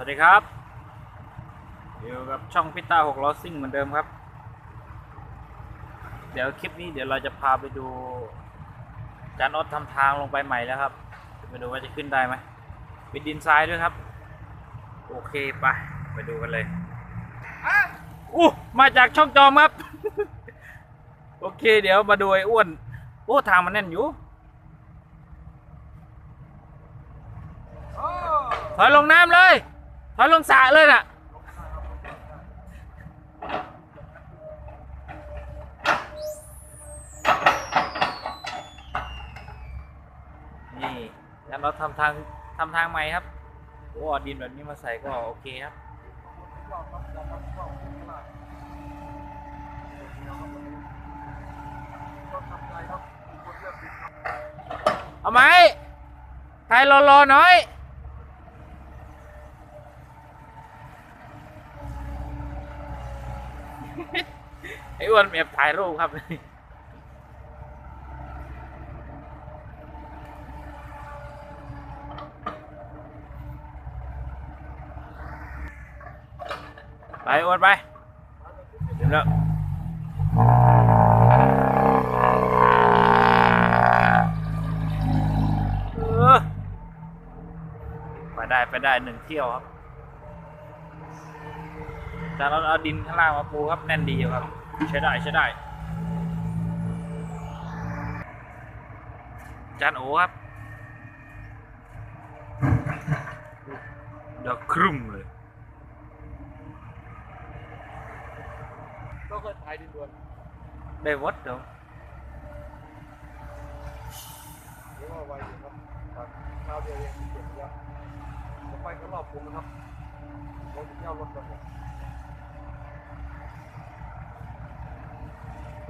สวัสดีครับอยู่กับช่องพิต้าหกล้อซิ่งเหมือนเดิมครับ เดี๋ยวคลิปนี้เดี๋ยวเราจะพาไปดูจานอดทำทางลงไปใหม่แล้วครับไปดูว่าจะขึ้นได้ไหมเป็นดินทรายด้วยครับ โอเคไปไปดูกันเลยอู้มาจากช่องจอมครับ โอเค เดี๋ยวมาดูไอ้อ้วนโอ้ทางมันแน่นอยู่ถอยลงน้ำเลย ถอยลงสระเลยน่ะนี่แล้วเราทำทางทำทางใหม่ครับโอ้เอดินแบบนี้มาใส่ก็โอเคครับเอาไหมถ่ายรอๆหน่อย ไอ้อ้วนแอบถ่ายรูปครับไปอ้วนไปเดี๋ยวแล้วไปได้ไปได้หนึ่งเที่ยวครับแต่เราเอาดินข้างล่างมาปูครับแน่นดีครับ ใช้ได้ใช้ได้จานโอครับเดี๋ยวครึ่มเลยก็เคยถ่ายดินดวนได้หมดเดี๋ยวเรียกว่าไวอยู่ครับครับคราวเดียวเองเก็บแล้วจะไปก็รอบผมนะครับผมจะเที่ยวรถก่อนเนี่ย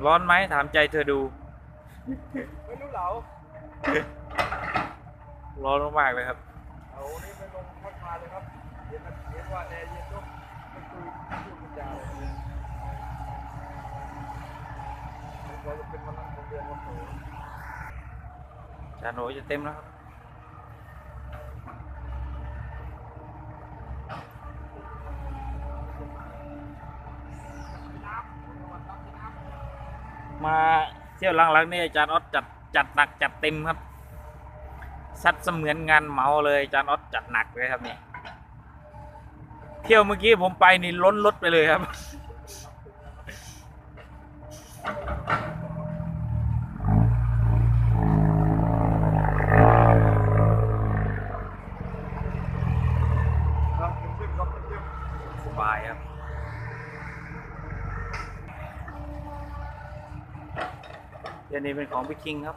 ร้อนไหมถามใจเธอดู ไม่รู้เหลาร้อนมากๆเลยครับเอานี่ไปลงพักมาเลยครับเห็นเห็นว่าแอร์เย็นด้วยมันคุยพูดกันยาวเลยเราจะเป็นวันนั้นของเดือนวันโตจานโอจะเต็มแล้วครับ มาเที่ยวหลังๆนี่อาจารย์ออสจัดจัดหนักจัดเต็มครับซัดเสมือนงานเมาเลยอาจารย์ออสจัดหนักเลยครับเนี่ยเที่ยวเมื่อกี้ผมไปนี่ล้นรถไปเลยครับเป็นเรื่องครับเป็นเรื่อง สบายครับ เดี๋ยวนี้เป็นของพี่คิงครับ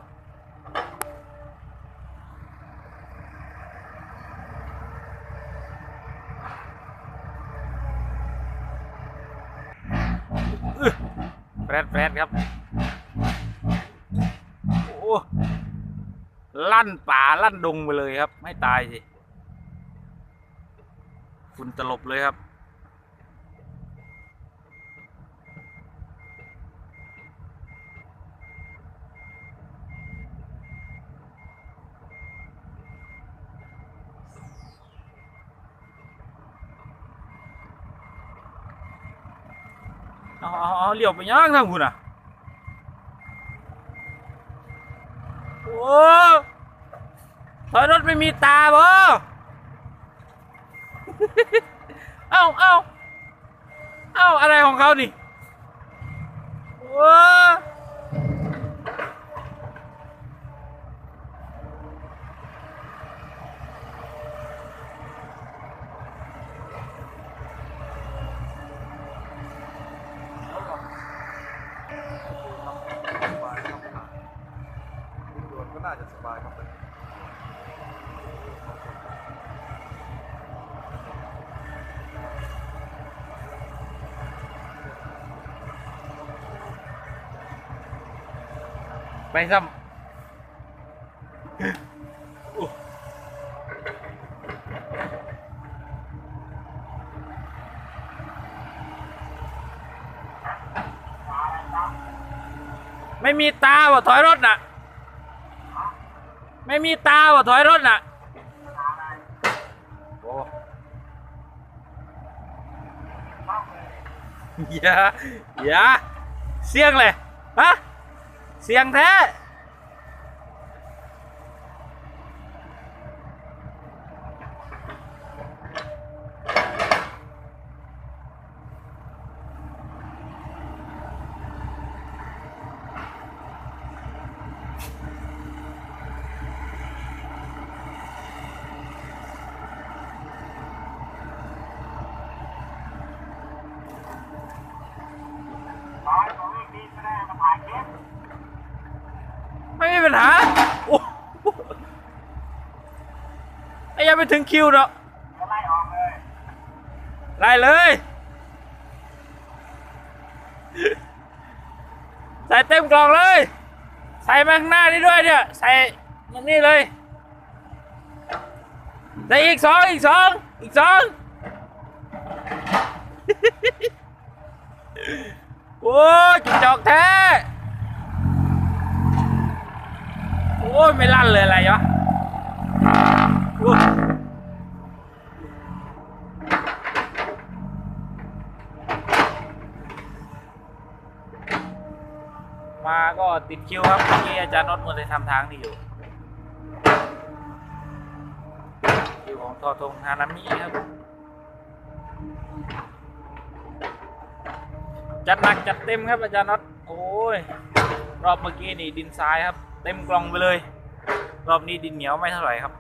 แฟรดแฟรดครับ โอ้ลั่นป่าลั่นดงไปเลยครับ ไม่ตายสิฝุ่นตลบเลยครับ เอาเอาเอาเลี้ยวไปย่างทางคุณอะโอ้ถอยรถไม่มีตาบ่เอ้าเอ้าเอ้าอะไรของเขานี่ว้า สบายครับดินดวนก็น่าจะสบายครับ ไปซ้ำไม่มีตาว่ะถอยรถน่ะ ไม่มีตาว่ะถอยรถน่ะโอ้อย่าอย่าเสี่ยงเลยฮะ เสียงแท้ไม่มีปัญหาโอ้โห ไอ้ยังไม่ถึงคิวเนาะไล่ออกเลยไล่เลยใส่เต็มกล่องเลย ใส่มาข้างหน้านี่ด้วยเนี่ย ใส่ตรงนี้เลยใส่อีกสองอีกสองอีกสองโอ้ยจุกจอกแท้โอ้ยไม่ลั่นเลยอะไรวะโอ้ยมาก็ ติดคิวครับเมื่อกี้อาจารย์นดมันเลยทำทางนี่อยู่คิวของทอทงฮานามิครับ จัดหนักจัดเต็มครับอาจารย์น็อตโอ้ยรอบเมื่อกี้นี่ดินทรายครับ เต็มกล่องไปเลย รอบนี้ดินเหนียวไม่เท่าไหร่ครับ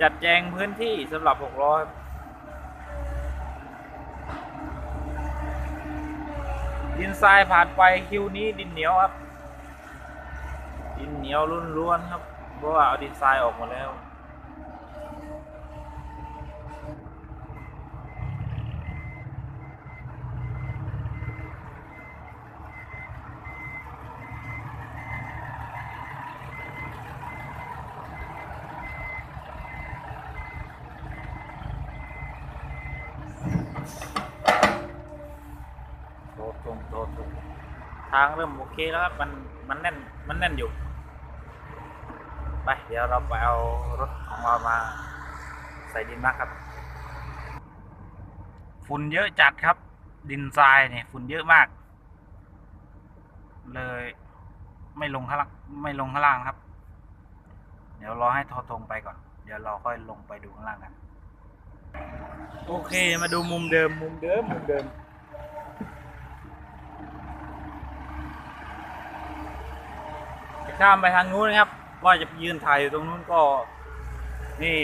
จัดแจงพื้นที่สำหรับหกล้อดินทรายผ่านไปคิวนี้ดินเหนียวครับ ดินเหนียวล้วนๆครับ เพราะว่าเอาดินทรายออกหมดแล้ว โทษตรงโทษตรงทางเริ่มโอเคแล้วครับ มันมันแน่นมันแน่นอยู่ ไป เดี๋ยวเราไปเอารถของเรามาใส่ดินมากครับ ฝุ่นเยอะจัดครับ ดินทรายเนี่ยฝุ่นเยอะมาก เลย ไม่ลงข้างล่างไม่ลงข้างล่างครับ เดี๋ยวรอให้ทอทงไปก่อน เดี๋ยวเราค่อยลงไปดูข้างล่างกัน โอเคมาดูมุมเดิมมุมเดิมมุมเดิม จะ ข้ามไปทางนู้นนะครับ ว่าจะไปยืนถ่ายอยู่ตรงนู้นก็นี่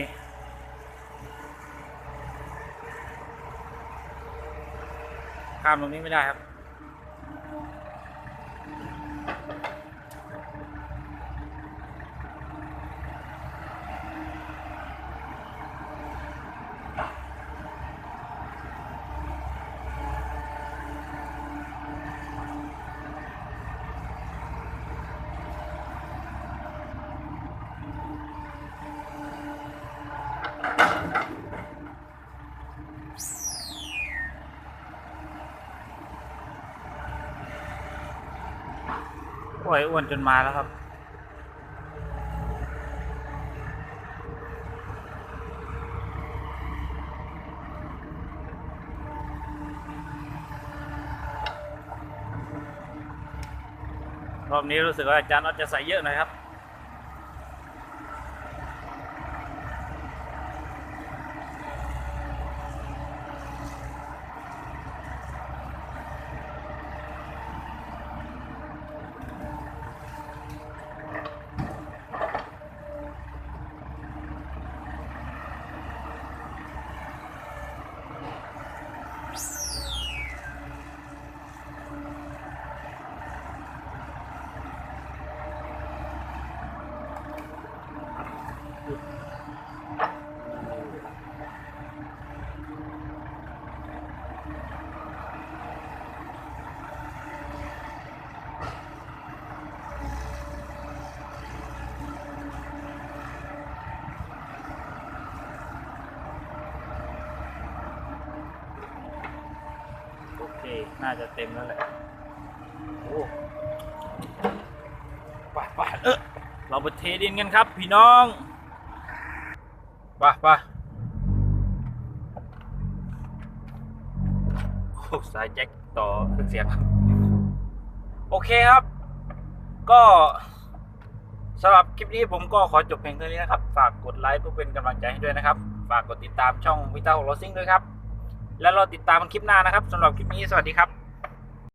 ข้ามตรงนี้ไม่ได้ครับ อ้ยอ้วนจนมาแล้วครับรอบนี้รู้สึกว่าอาจารย์น็อตจะใส่เยอะหน่อยครับ น่าจะเต็มแล้วแหละโอ้ไปไปเราไปเทดินกันครับ พี่น้องไปะปะโอ้สายแจ็คต่อเครื่องเสียงโอเคครับ ก็สำหรับคลิปนี้ผมก็ขอจบเพียงเท่านี้นะครับ ฝากกดไลค์เพื่อเป็นกำลังใจให้ด้วยนะครับ ฝากกดติดตามช่องวิตาโฮโลซิงด้วยครับ แล้วเราติดตามคลิปหน้านะครับสำหรับคลิปนี้สวัสดีครับ